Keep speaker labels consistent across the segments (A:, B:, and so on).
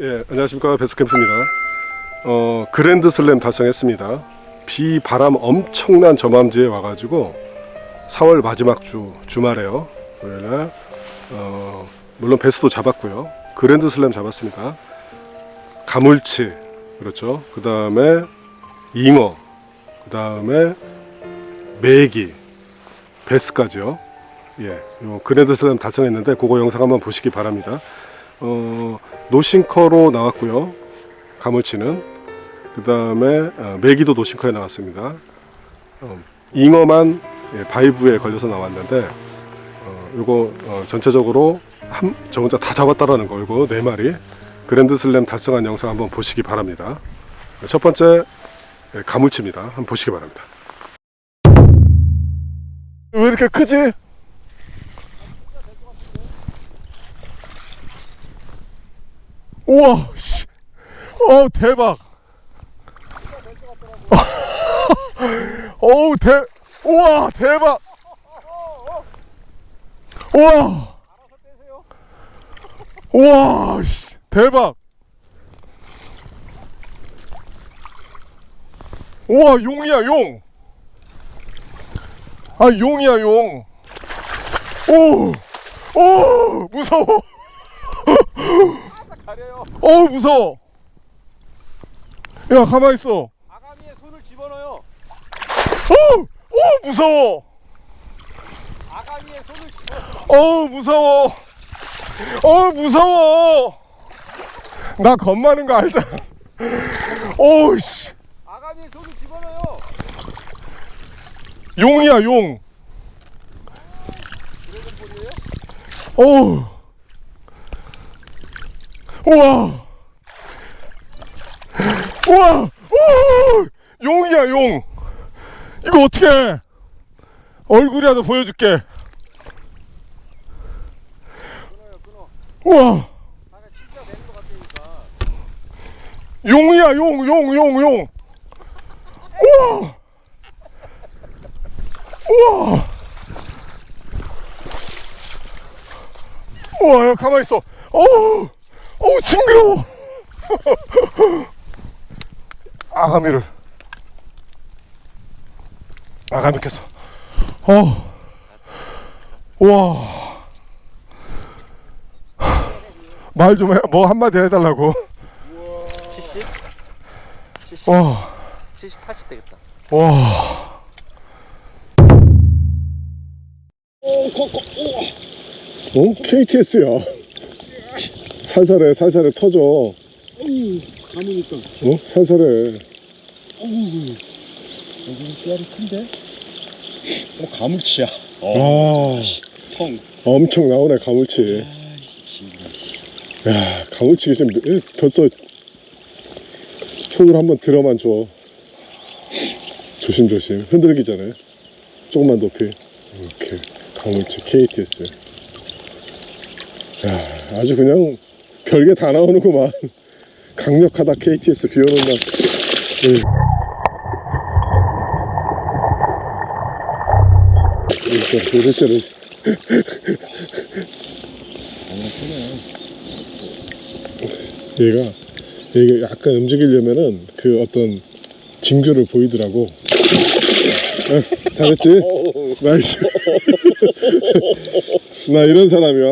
A: 예, 안녕하십니까 베스캠프입니다. 어, 그랜드 슬램 달성했습니다. 비 바람 엄청난 저맘지에 와가지고 4월 마지막 주 주말에요. 월요일날 어, 물론 베스도 잡았고요. 그랜드 슬램 잡았습니다. 가물치 그렇죠. 그 다음에 잉어, 그 다음에 메기, 베스까지요. 예, 요 그랜드 슬램 달성했는데 그거 영상 한번 보시기 바랍니다. 어, 노싱커로 나왔고요. 가물치는 그 다음에 어, 메기도 노싱커에 나왔습니다. 어, 잉어만 예, 바이브에 걸려서 나왔는데 어, 요거 어, 전체적으로 한, 저 혼자 다 잡았다라는 거 이거 네 마리 그랜드 슬램 달성한 영상 한번 보시기 바랍니다. 첫 번째 예, 가물치입니다. 한번 보시기 바랍니다. 왜 이렇게 크지? 우와, 씨. 어, 대박. 어우, 대, 우와, 대박. 우와. 우와, 씨. 대박. 우와, 용이야, 용. 아, 용이야, 용. 오, 오, 무서워.
B: 가려요.
A: 어 무서워. 야 가만 있어.
B: 아가미에 손을 집어넣어요.
A: 어, 어 무서워.
B: 아가미에 손을 집어.
A: 어 무서워. 어 무서워. 나 겁많은 거 알잖아. 오씨
B: 아가미에 손을 집어넣어요.
A: 용이야 용. 오. 우 와. 우와. 오. 용이야 용. 이거 어떻게? 얼굴이라도 보여줄게. 우와. 용이야 용 용 용 용. 우와. 우와. 우와 야, 가만 있어. 어우 어우 징그러워. 아가미를 아가미 께서 어. 우와. 말 좀 해. 뭐 한마디 해달라고.
B: 70? 70?
A: 와.
B: 70, 80 되겠다.
A: 와. 어? KTS야. 살살해, 살살해, 터져. 어?
B: 어우, 가무니까.
A: 살살해.
B: 어우. 여기 씨알이 큰데? 어, 가물치야.
A: 아,
B: 통.
A: 엄청 나오네, 가물치.
B: 아이씨,
A: 야, 가물치 지금 몇- 벌써 손으로 한번 들어만 줘. 조심조심. 흔들기 전에. 조금만 높이. 이렇게. 가물치, KTS. 야, 아주 그냥 별게 다 나오는구만. 강력하다, KTS. 비 오는 날. 응. 일단 도대체는 얘가 얘가 약간 움직이려면은 그 어떤 징조를 보이더라고. 어, 잘했지? 나이스. 나 이런 사람이야.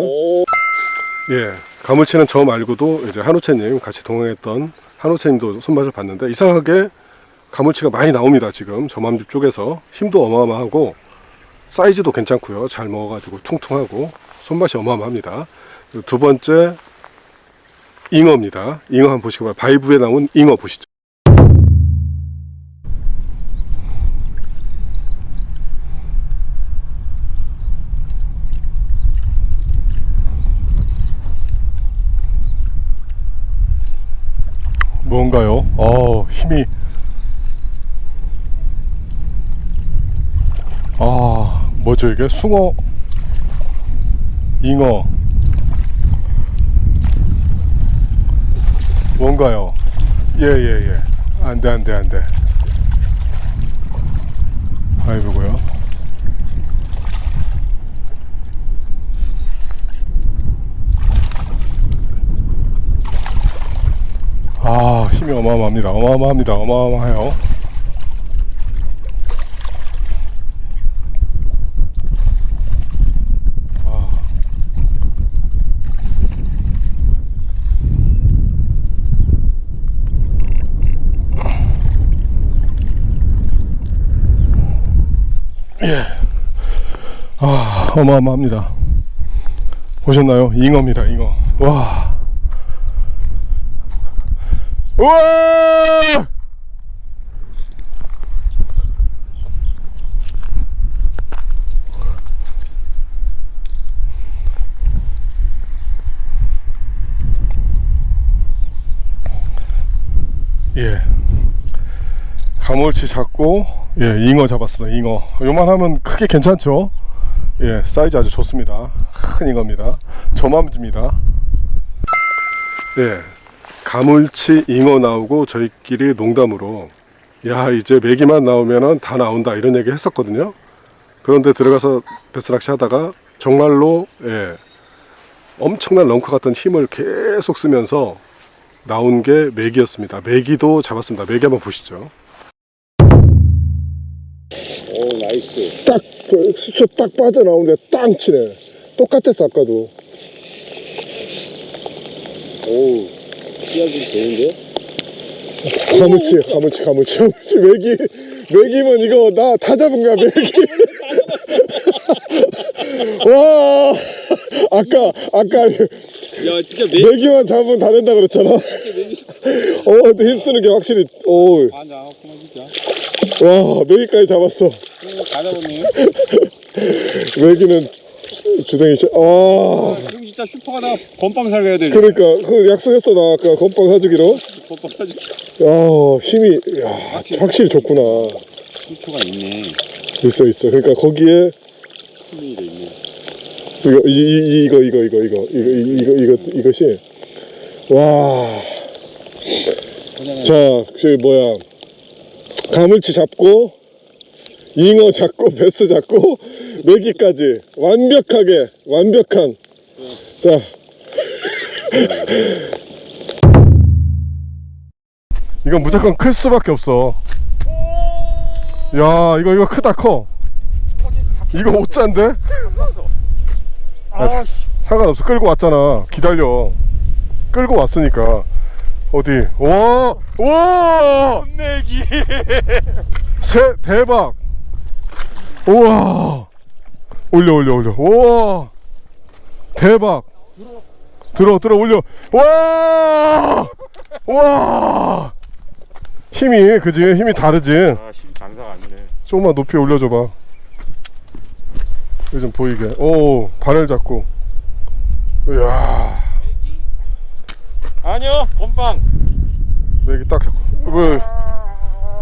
A: 예, 가물치는 저 말고도 이제 한우채님 같이 동행했던 한우채님도 손맛을 봤는데 이상하게 가물치가 많이 나옵니다. 지금 저맘집 쪽에서 힘도 어마어마하고 사이즈도 괜찮고요. 잘 먹어가지고 퉁퉁하고 손맛이 어마어마합니다. 두 번째 잉어입니다. 잉어 한번 바랍니다. 바이브에 나온 잉어 보시죠. 뭔가요? 어 힘이. 아 뭐죠 이게? 숭어. 잉어. 뭔가요? 예예예. 안돼 안돼 안돼. 아이고고요 아 힘이 어마어마합니다. 어마어마합니다. 어마어마해요. 아. 예. 아 어마어마합니다. 보셨나요? 잉어입니다 잉어. 와 우와! 예. 가물치 잡고 예, 잉어 잡았습니다. 잉어. 요만하면 크게 괜찮죠? 예, 사이즈 아주 좋습니다. 큰 잉어입니다. 저맘입니다. 예. 가물치 잉어 나오고 저희끼리 농담으로 야 이제 메기만 나오면은 다 나온다 이런 얘기 했었거든요. 그런데 들어가서 베스낚시 하다가 정말로 예, 엄청난 렁커 같은 힘을 계속 쓰면서 나온 게 메기였습니다. 메기도 잡았습니다. 메기 한번 보시죠.
B: 오 나이스.
A: 딱 그 수초 딱 빠져나오는데 땅 치네. 똑같았어 아까도.
B: 오 씨앗이 되는데?
A: 가물치 가물치 가물치 가물치. 메기 메기면 이거 나 다 잡은 거야 메기. 와 아까 아까
B: 야 진짜 매
A: 메기만 잡으면 다 된다 그랬잖아. 어 근데 힘쓰는 게 확실히 오와
B: 아 나왔구나 진짜.
A: 메기까지 잡았어.
B: 오, 다 잡았네.
A: 메기는 주댕이 씨- 와.
B: 아, 진짜 슈퍼가 나 건빵 살가야 되네.
A: 그러니까 그 약속했어 나 아까 건빵 사주기로.
B: 건빵 사줄
A: 야 힘이 야 확실히 좋구나.
B: 슈퍼가 있네.
A: 있어 있어. 그러니까 거기에
B: 스피닝이 있네.
A: 이거 이, 이, 이거 이거 이거 이거 이거 이거 이거 이것이. 와. 자, 저기 뭐야. 가물치 잡고 잉어 잡고 베스 잡고 메기까지 완벽하게 완벽한 자. 이건 무조건 클 수밖에 없어. 야, 이거 이거 크다 커. 이거 오짠데? 아, 사- 상관없어. 끌고 왔잖아. 기다려. 끌고 왔으니까. 어디? 와 와
B: 내기.
A: 새 대박. 우와. 올려 올려 올려. 우와 대박. 들어 들어 올려. 와 와! 힘이 그지? 힘이 다르지?
B: 아심 장사가 아니네.
A: 조금만 높이 올려줘봐. 좀 보이게. 오 바늘 잡고. 이야.
B: 아니요 건빵.
A: 여기 딱 잡고. 뭐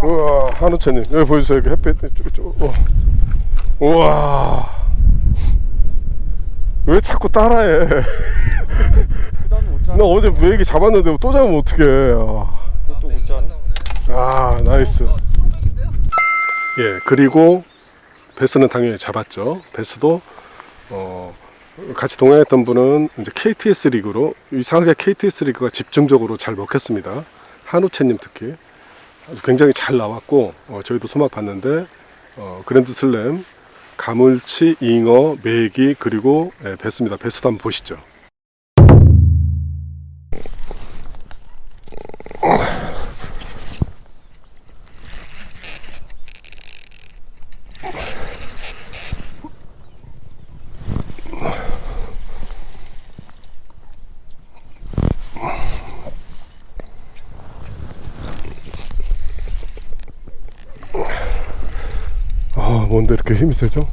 A: 우와 한우채님. 여기 보여주세요. 여기 햇빛 쭉, 쭉, 어. 우와 왜 자꾸 따라해? 나 어제 왜 이렇게 잡았는데 또 잡으면 어떡해. 아.
B: 잡아
A: 아 나이스. 예 그리고 베스는 당연히 잡았죠. 베스도 어 같이 동행했던 분은 이제 KTS 리그로 이상하게 KTS 리그가 집중적으로 잘 먹혔습니다. 한우채님 특히. 아주 굉장히 잘 나왔고 어, 저희도 소막 봤는데 어, 그랜드 슬램 가물치, 잉어, 메기 그리고 예, 베스입니다. 베스도 한번 보시죠 아 뭔데 이렇게 힘이 세죠?